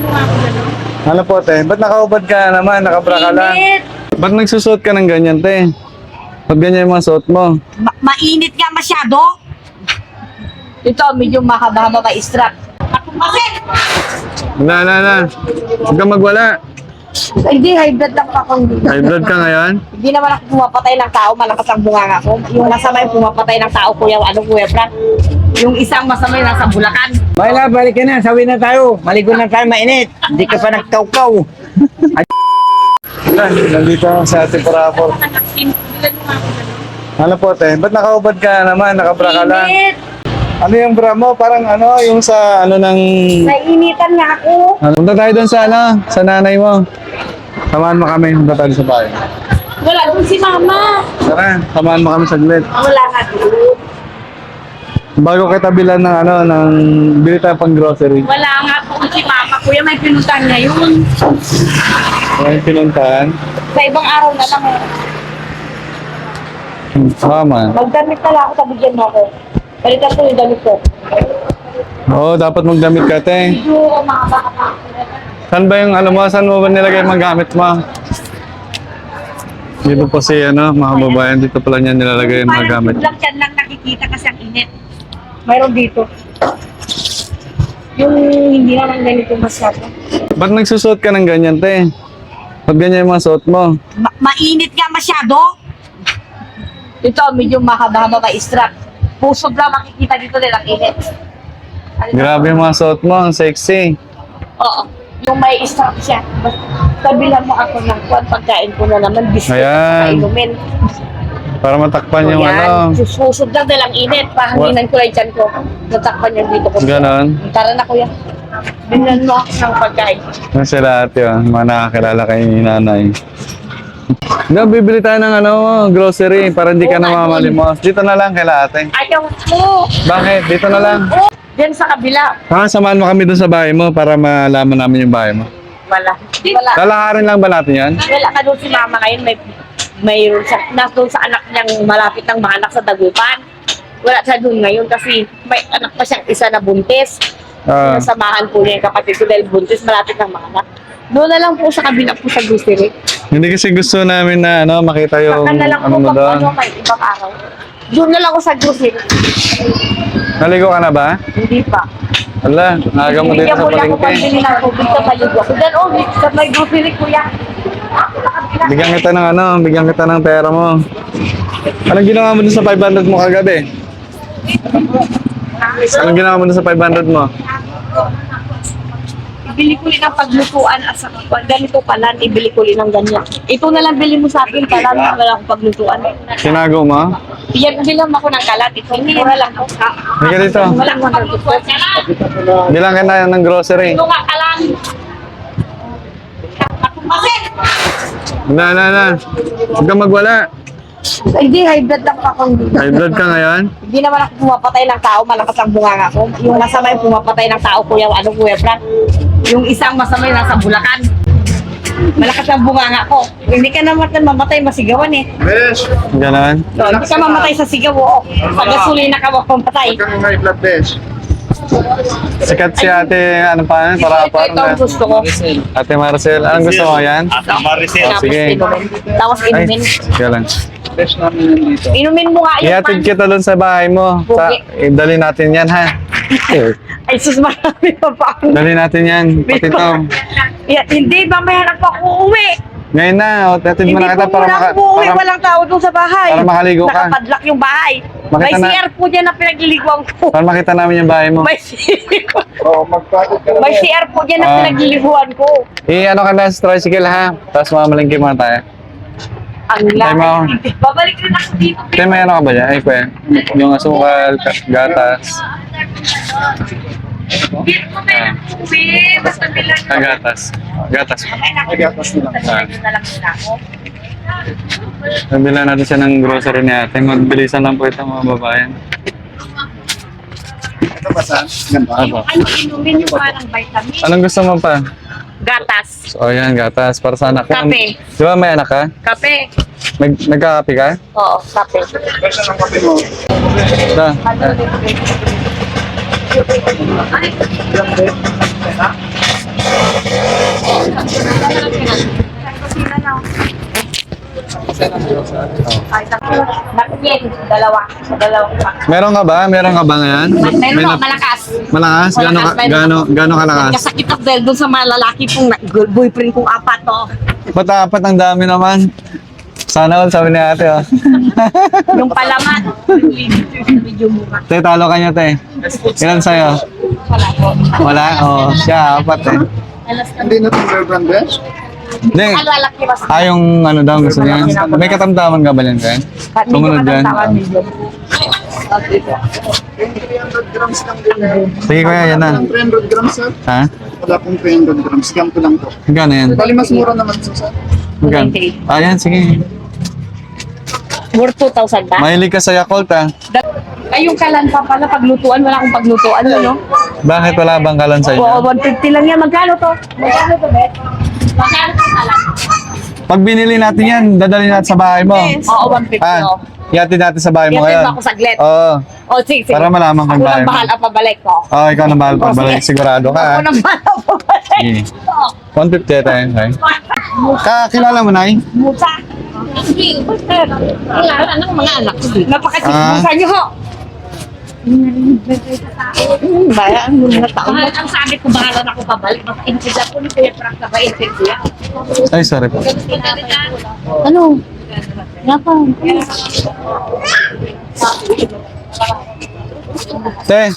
Nga ako gano'n. Ano po, te? Ba't nakaubad ka naman? Nakabra ka lang? Init! Ba't nagsusuot ka ng ganyan, te? Ba't ganyan yung mga suot mo? Ma- mainit nga masyado. Ito, medyo mahaba-haba pa strap. Ako bakit? Na, na, na. Huwag kang magwala. Hindi, high blood lang pa akong dito. High blood ka ngayon? Hindi naman ako pumapatay ng tao, malakas ang bunganga ko. Yung masama yung pumapatay ng tao, kuya, ano, kuya Frank. Yung isang masama yung nasa Bulacan. Baila, balik ka na. Sawi na tayo. Maligo na tayo mainit. Hindi ka pa nagkaukaw. Nandito ako sa ate Parapor. Ano po, te? Ba't nakaubad ka naman? Nakabra ka lang? Init! Ano yung bra mo? Parang ano, yung sa ano ng... Nainitan nga ako. Ano, punta tayo doon sa ano, sa nanay mo. Samahan mo kami, punta tayo sa bahay. Wala doon si mama. Tara, samahan mo kami saglit. Wala nga doon. Bago kita bilan ng ano, ng bili tayo pang grocery. Wala nga po si mama. Kuya, may pinuntahan niya yun. May pinuntahan. Sa ibang araw na lang. eh. Mama. Magdamit na lang ako, tabigyan mo ako. Balikan ko yung damit ko. Oo, dapat magdamit ka, te. Medyo mahaba ka pa. Saan ba yung ano mo? Saan mo ba nilagay mga gamit mo? Dito po si ano, mga babayan. Dito pala niya nilalagay yung mga Parang gamit. lang dyan lang nakikita kasi ang init. Mayroon dito. Yung hindi naman ganito masyado. Ba't nagsusuot ka ng ganyan, te? Ba't ganyan yung mga suot mo? Ma- mainit nga masyado. Ito, medyo mahaba-haba pa strap. Pusog lang makikita dito din ang init. Ano- Grabe yung mga suot mo, ang sexy. Oo. Yung may strap siya. Tabilan mo ako ng kwan pagkain ko na naman. Biscuit at Ayan. inumin. Para matakpan yung Yan. ano. Susud lang dahil ang init. Pahanginan ko lang dyan ko. Natakpan yung dito ko. Ganon. Tara na kuya. Binan mo ako ng pagkain. Yung sila ate, oh. mga nakakilala kay nanay. No, bibili tayo ng ano, grocery para hindi ka Oo, na mamalimos. Dito na lang kay ate. Ayaw mo. Bakit? Dito na lang. Oh, Diyan sa kabila. Ah, samahan mo kami dun sa bahay mo para malaman namin yung bahay mo. Wala. Wala. Lalakarin lang ba natin yan? Wala ka doon si mama ngayon. May, may sa, nas doon sa anak niyang malapit ng mga anak sa Dagupan. Wala siya doon ngayon kasi may anak pa siyang isa na buntis. Ah, Samahan po niya yung kapatid ko dahil buntis malapit ng mga anak. Doon na lang po sa kabila po sa grocery. hindi kasi gusto namin na ano, makita yung Saka na lang ano po mo pag doon. ano may ibang araw. Doon na lang ako sa grocery. Naligo ka na ba? Hindi pa. Wala, aga mo dito Bigyan sa mo lang ako palengke. pambili ng tubig sa paligo ko. Then, oh, sa may grocery, kuya. Bigyan kita ng ano, bigyan kita ng pera mo. Anong ginawa mo dun sa 500 mo kagabi? Anong ginawa mo dun sa 500 mo? Ibili ko rin ng paglutuan at saka pag ganito pala, ibili ko rin ng ganyan. Ito na lang bili mo sa akin, kalan, wala akong paglutuan. Tinago mo? Iyan, bilang ako ng kalat, ito, mura lang ako. Hindi ka dito. Wala akong paglutuan. Kalat! Bilang ka na ng grocery. Ito nga, kalan! Na, na, na. Huwag kang magwala. Ay, Hindi, high blood lang pa akong dito. High blood ka ngayon? Hindi naman ako pumapatay ng tao, malakas ang bunganga ko. Yung masama yung pumapatay ng tao, kuya, ano, kuya Frank. Yung isang masama yung nasa Bulacan. Malakas ang bunganga ko. Hindi ka naman mamatay, masigawan eh. Besh! Ganon? So, hindi ka mamatay sa sigaw, oo. Sa gasolina ka mapamatay. kang high blood, Besh. Sikat si ate, ano pa, Ito, para ito, ito ang gusto ko. Ate Marcel, anong gusto mo yan? Maricel. Oh, Tapos sige. inumin. Tapos Ay, inumin. sige lang. Inumin mo nga yung Ihatid kita doon sa bahay mo. Sa, eh, dali natin yan, ha? Ay, sus, marami pa pa. Dali natin yan. Pati to. Yeah, hindi, mamaya na po ako uuwi. Ngayon na, o, hatid Hindi mo na kita po para, maka, ako uuwi, para, walang tao doon sa bahay. para makaligo ka. Nakapadlock yung bahay. Makita May na- CR po dyan na pinagliliguan ko. para makita namin yung bahay mo. May CR, Oo, magpagod ka may CR po dyan na Ah. pinagliliguan ko. Eh, ano ka na sa tricycle, ha? Tapos mamalingki muna tayo. Ang Ay, ma'am. laki. Babalik rin ako dito. Tay, may ano ka ba dyan? Ay, kuya. Yung asukal, gatas. Dito mo na uwi. Basta bilang Ah, gatas. Gatas. Ay, naku. Gatas na lang. na lang sila ako. Nabila natin siya ng grocery ni ate. Magbilisan lang po ito mga babayan. Ito ba saan? Ganda. Ay, inumin yung parang vitamin. Anong gusto mo pa? Gatas. So, ayan, gatas. Para sa anak ko. Kape. Di ba may anak ka? Kape. Nag nagkakape ka? Oo, kape. Da. Ay, Bakit Dalawa. Dalawa. Meron ka ba? Meron ka ba ngayon? Meron na- malakas. Malakas? Gano'n ka, gano, gano kalakas? Kasakit ako dahil doon sa mga lalaki pong boyfriend kong apat, oh. Ba't apat ang dami naman? Sana all, sabi ni ate, oh. Yung palaman. Video mo nga. te, talo ka niya, te. Ilan sa'yo? Wala po. Wala? Oo, siya, apat, eh. Hindi na Bear Brand Besh? Hindi. Ang lalaki mas. Ah, yung ano daw gusto niya. May katamtaman ka ba yan, Ken? Tumunod yan. Yung 300 grams lang din. Sige, kuya, yan na. Wala pong 300 grams, sir. Ha? Wala pong 300 grams. Scam ko lang po. Magkano yan? Bali, mas mura naman sir. Magkano? Ah, yan, sige. Worth 2,000 ba? Mahilig ka sa Yakult, ah. Ay, yung kalan pa pala, paglutuan, wala akong paglutuan, no? Bakit wala bang kalan sa Oo, inyo? 150 lang yan. Magkano to? Magkano to, Bet? Magkano to kalan? Pag binili natin yan, dadalhin natin sa bahay mo. Oo, 150. Ah, oh. ihatid natin sa bahay mo Yatin ngayon. mo ako saglit. Oo. Oh, sige, sige. Para malaman kung Ako bahay nang mo. bahala pabalik ko. Oh, ikaw na bahal Oh, pagbalik. sige. Sigurado ka, Ako ah. nang bahala pabalik. Sige. Oo. 150 tayo, okay? Kakilala mo, Nay? Musa. Wala, anong mga anak ko? Napakasigusa Ah. niyo ho. Hmm, Baya, ang mga tao. Ang sabi ko, bahala na ako pabalik. Mas intila ko ni Kuya Frank na ba intila? Ay, sorry po. Ano? Nga pa. Te,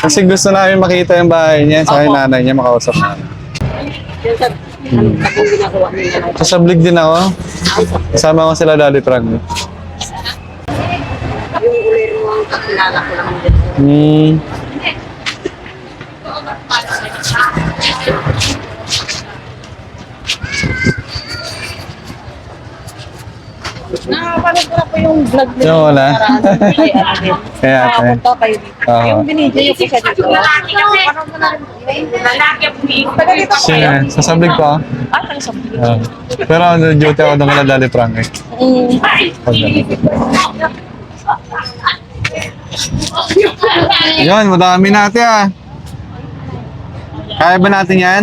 kasi gusto namin makita yung bahay niya, sa Opo. nanay niya, makausap nila? Sasablig din ako. Kasama ko sila Daddy Frank. Yung ulero ang kakilala ko naman din. Hmm. Nakapanood ko na po yung vlog nila. Yung wala. Kaya, ate. Nakapunta kayo dito. Oo. Yung binidyo yung isa dito. Lalaki kasi. Lalaki ang Taga dito po kayo? Sige, sasablig ko. ah. Ah, taga sa Ah. Pero ano, duty ako doon Daddy Frank eh. Mm. Pag. Yun, madami natin ah. Kaya ba natin yan?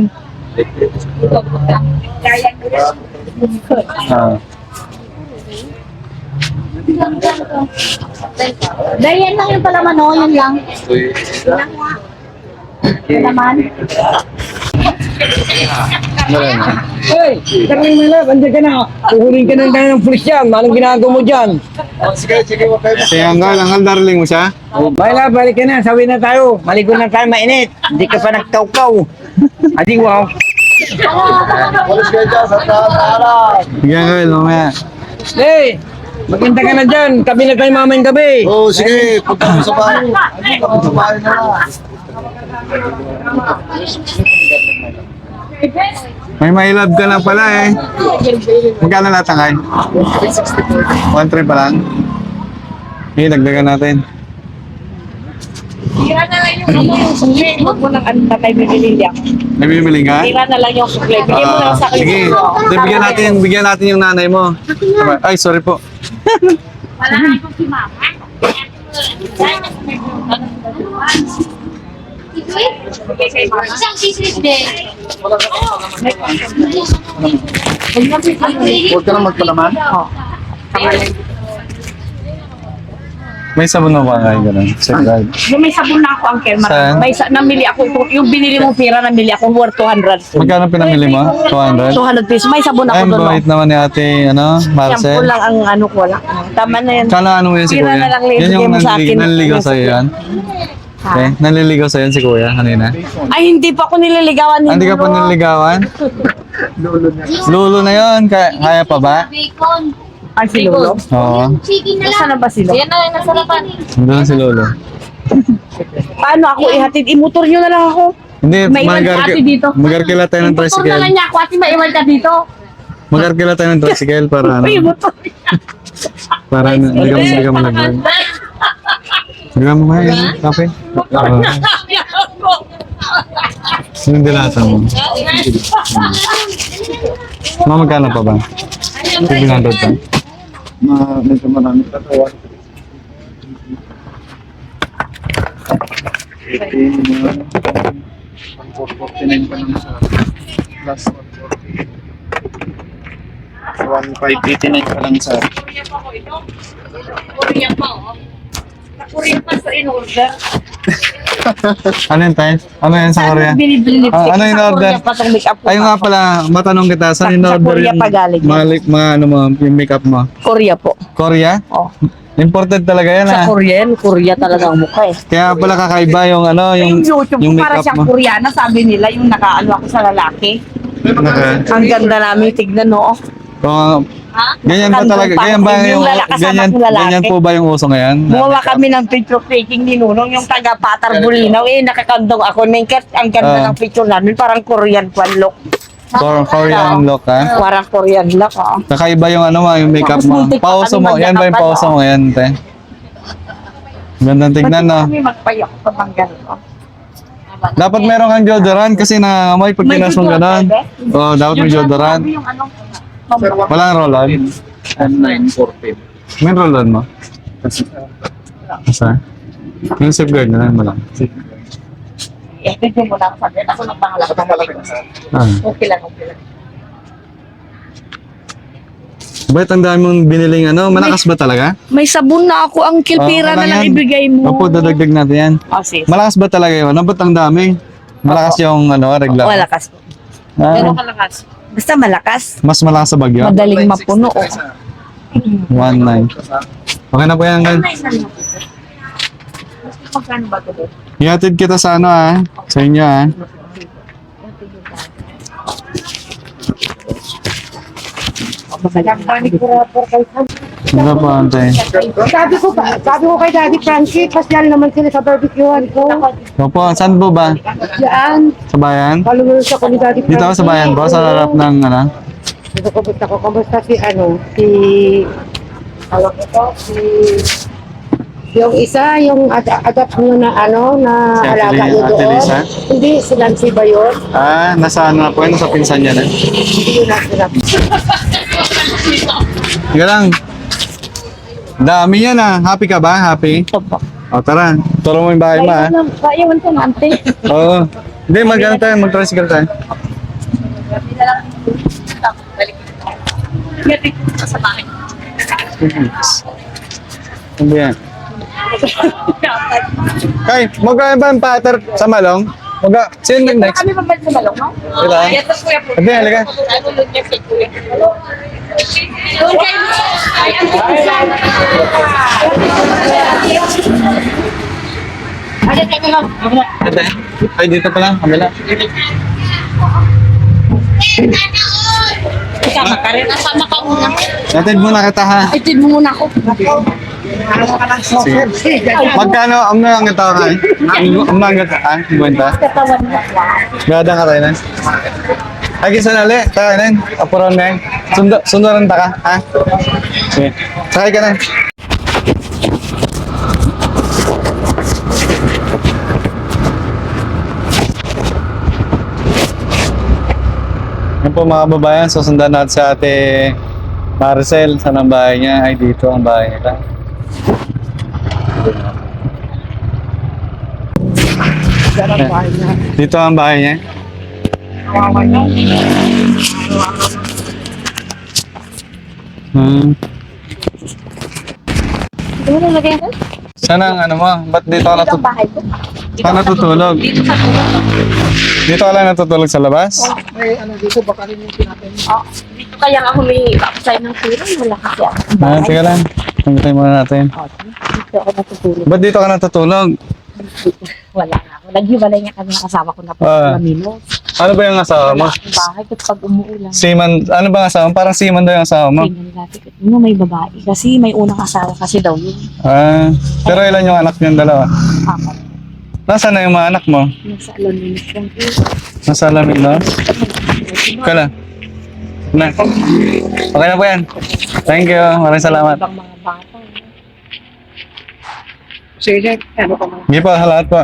Ah. Dahil yan lang yung palaman, no? Yun lang. Palaman. Meron na. Hey, Darling my love, andyan ka na. Uhulin ka na tayo ng pulis yan. Anong ginagawa mo dyan? Sige, sige. Si Anggal, Anggal darling mo siya? My love, balik ka na. Sawi na tayo. Maligo na tayo mainit. Hindi ka pa nagkaukaw. Adi wow. Walis kayo dyan sa taas. Sige Anggal, mamaya. Hey, maganda ka na dyan. Tabi na tayo mamayang gabi. Oo, oh, sige. Mo sa bahay. Mo sa bahay na lang. May my love ka na pala eh. Magkano lahat ang kay? 1.3 pa lang? Eh, dagdagan natin. Tira na lang yung ano yung sukli. Huwag mo nang ano na tayo bibili ako. May bibili ka? Tira na lang yung sukli. Bigyan mo na Ah, lang sa akin. sige, Di, bigyan natin, bigyan natin yung nanay mo. Ay, sorry po. Wala na yung si mama. Mama. Isang sisig din. Huwag ka na magpalaman. May sabon na ba ngayon ganun? Secret. Yung may sabon na ako, Uncle Mar. Saan? May sa, namili ako. Ito, yung binili mong pira, namili ako worth 200. Magkano pinamili mo? 200? 200 pesos. May sabon Ay, ako doon. bait naman ni ate, ano, Shampoo Marcel. lang ang ano ko lang. Tama na yan. Kala ano yan si kuya? na lang, Yan ibigay yung nanliligaw sa'yo yan? Eh, nanliligaw sa'yo yan si kuya kanina? Ay, hindi pa ako nililigawan ni Ah, Hindi ka pa Lolo. nanliligawan? Lolo na yon Kaya, kaya pa ba? Bacon. Ay, si Lolo? Oo. Chicken na lang. Saan na ba si Lolo? Yan na lang nasarapan. Doon si Lolo. Paano ako ihatid? Imutor nyo na lang ako. Hindi, May iwan magar- si ate dito. magarkila tayo ng Imutor na lang tricycle. niya ako. Ate, maiwan ka dito. Magarkila tayo ng tricycle para ano, imutor niya. para hindi ka, hindi ka malaglag. Ka mo kaya, kape? Oo. Yung dilata mo. Mga magkano pa ba? 700 pa? Ma, medyo marami katawan. 15, 149 pa lang sa Plus 1,589 pa lang sa. Korea pa, oh. Sa Korea pa sa in-order. Ano yun, tayo? Ano yan sa Korea? Binibili lipstick. Ah, ano in order? Ayun nga pala, matanong kita, saan Sa- in order Korea yung pa galing mga, lip- mga ano mo, yung makeup mo? Korea po. Korea? Oh. Imported talaga yan Sa ah. Korea, yan, Korea talaga ang mukha eh. Kaya pala kakaiba yung ano, yung, Yung, YouTube yung para makeup siyang mo. Koreana, sabi nila yung nakaano ako sa lalaki. Naka, Ang ganda namin tignan, no? Kung, Ha? ganyan ba talaga? pa Ganyan ba Yung yung, ganyan, ganyan po ba yung uso ngayon? Gumawa kami ng picture taking ni Nunong, yung taga Patar Bulinaw. Eh, nakakandong ako. Nengket, ang ganda Ah. ng picture namin. Parang Korean pa look. Kor- Korean look ha? Parang Korean look, oh. Kakaiba yung ano mo, yung makeup mo. Pauso mo, yan ba yung pauso mo yan, te? Gandang tignan, no? Kami magpayak pa bang ganito. Dapat meron kang deodorant kasi nangangamoy pag May pinas mong deodorant, gano'n. Oo, dapat may deodorant. Yung ano, Walang roll-on. N914. May roll-on mo? Asa? Yung safeguard na lang mo lang. eh, bigyan mo lang sabi. Ako nang pangalan. Sa malaki na sir. Ah. Okay lang, okay lang. Ba't ang dami mong biniling ano? Malakas ba talaga? May sabon na ako, ang kilpira Oo, na lang lang yan. ibigay mo. Opo, dadagdag natin yan. Oh, sis. Malakas ba talaga yun? Ano ba't ang dami? Malakas yung ano, regla. Malakas. Ah, Pero kalakas. Basta malakas. mas malakas sa bagyo? Madaling mapuno. Oh. 1.9. Okay na po yan, guys. Magkano ba ito? Ihatid kita sa ano ah. Sa inyo ah. Ano po, ante? Sabi ko ba, sabi ko kay Daddy Frankie, pasyal naman sila sa barbecuehan ko. Opo, saan po ba? Diyan, Sa bayan? followers ako ni Daddy Frankie. Dito ako sa bayan po, sa harap ng ano? Dito ko, basta ko, kamusta si ano, si, tawag ito, si, yung isa, yung ad- adapt mo na ano, na Si alaga Ate doon. Lisa? Hindi, si Nancy ba yun? Ah, nasa ano na po yun? Sa pinsan niya na. Hindi na sila. Sige lang. Dami yan ah. Happy ka ba? Happy? Opo. O tara, turo mo yung bahay mo ah. Kaiwan ko na, ante. Oo. Hindi, mag-ano tayo, mag-tricycle tayo. Gating ko sa bahay. Ano yan? Kay, magkaya ba ang patter sa malong? Mag sino nag next? Kami mabalik sa balong, no? Ito ah. Yes, kuya po. Hindi, halika. Ano yun niya kay kuya? Doon kayo. Ay, ang Ay, teka lang. Ate, ay dito pala, kamila. Kasama ka rin. Kasama ka muna. Natid muna kita ha. Itid mo muna ako. Sige. Magkano ang nang kita ka? Ang nang kita ka? Kwenta? Katawan mo. Gada ka tayo na. Ay, kisa na ulit. Taka na. Apuron na. Sundo, sunduran ta ka, ha? Sige. Sakay ka na. Yan po mga kababayan, susundan natin sa ate Maricel. Saan ang bahay niya? Ay, dito ang bahay nila. Dito ang bahay niya. Hmm. Ano na lagay ko? Saan ang ano mo? Ba't dito ka Ito ang natutulog? bahay ko. Saan natutulog? Dito sa tulog. Dito ka lang natutulog sa labas? Oh, dito kaya nga humingi ako sa'yo ng tira. Wala kasi ako. sa Ah, bahay. sige lang. Tanggitin muna natin. Oh, dito ako natutulog. Ba't dito ka natutulog? Wala nga. Naghiwalay nga kami ng kasama ko na po Ah. sa Lamino. Ano ba yung asawa mo? Akong bahay ko pag umuulan. Seaman, ano ba ang asawa mo? Parang seaman daw yung asawa mo. Tingnan natin. Ano may babae. Kasi may unang asawa kasi daw yun. Ah, pero ilan yung anak niyong dalawa? Apat. Nasaan na yung mga anak mo? Nasa Lamino. Nasa alamin, no? Kala. Na. Okay na po yan. Thank you. Maraming salamat. Ibang mga bata. Sige, ano pa man. Hindi po, lahat po.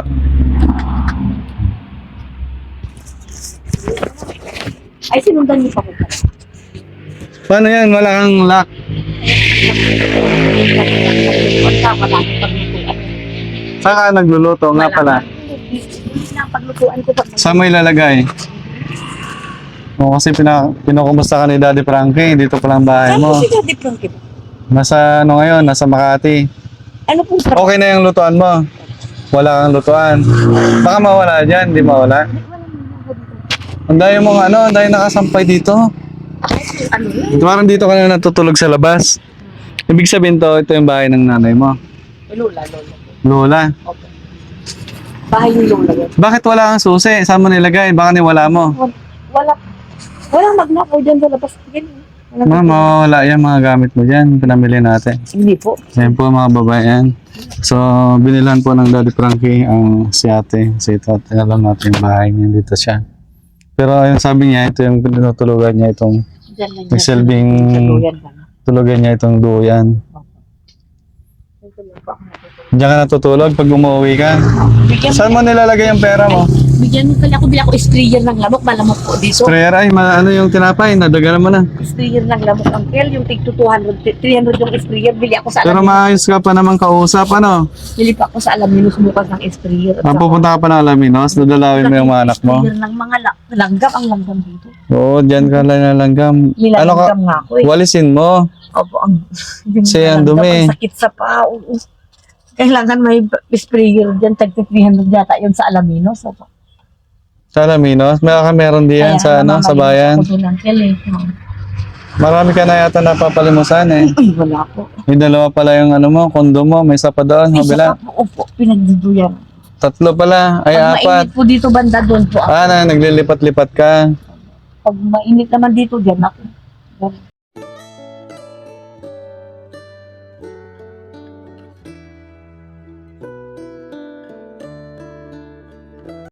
Ay, sinundan niyo pa ko pala. Paano yan? Wala kang lock. Wala, wala. Saan ka nagluluto nga pala? Hindi na paglutuan ko pag Saan mo ilalagay? Oo, kasi pina, pinakumusta ka ni Daddy Frankie. Dito pa lang bahay Saan mo. po si Daddy Frankie? Nasa ano ngayon, nasa Makati. Ano pong? Okay na yung lutuan mo. Wala kang lutuan. Baka mawala dyan, di mawala. Ang dami mong ano, ang dami nakasampay dito. Ano yun? Parang dito ka na natutulog sa labas. Ibig sabihin to, ito yung bahay ng nanay mo. Lola, lola. Lola. Opo. Bahay ni Lola yun. Bakit wala kang susi? Saan mo nilagay? Baka niwala mo. Wala, wala, walang magnakaw dyan sa labas. Ganyan. Ma'am, mawawala yan mga gamit mo dyan. Pinamili natin. Hindi po. Yan po mga babayan. So, binilan po ng Daddy Frankie ang si ate. So, ito, alam natin yung bahay niya. Dito siya. Pero yung sabi niya, ito yung tinutulugan niya itong nagsilbing tulugan niya itong duyan. Diyan ka natutulog pag umuwi ka. Saan mo nilalagay yung pera mo? Bigyan mo kaya ako bila ko strayer ng lamok. Malamok po dito. Sprayer ay, ma- ano yung tinapay? Nadagalan mo na. Strayer ng lamok ang kel. Yung tig to 200, 300 yung strayer. Bili ako sa Pero Alaminos. maayos ka pa naman kausap, ano? Bili pa ako sa Alaminos bukas ng strayer. At Ah, pupunta ka pa ng Alaminos, dadalawin mo yung mga anak mo. Strayer ng mga la- langgam. Ang langgam dito. Oo, dyan ka lang nalanggam. Ano ka? Nilalanggam nga ako eh. Walisin mo. Opo, ang, yung Kasi ang langgam, dumi. Ang sakit sa paa. Oo. Kailangan may sprayer dyan. Tag 300 yata yun sa Alaminos. Opo. Sa Alaminos, may ka meron diyan sa ano, sa bayan. Ako. Marami ka na yata napapalimusan eh. Ay, wala po. May dalawa pala yung ano mo, kondo mo, may isa pa doon, Ay, kabila. saka po, opo, pinagduduyan. Tatlo pala, ay Pag apat. mainit po dito banda doon po ako. Ah, na, naglilipat-lipat ka. Pag mainit naman dito, dyan ako. Ganun.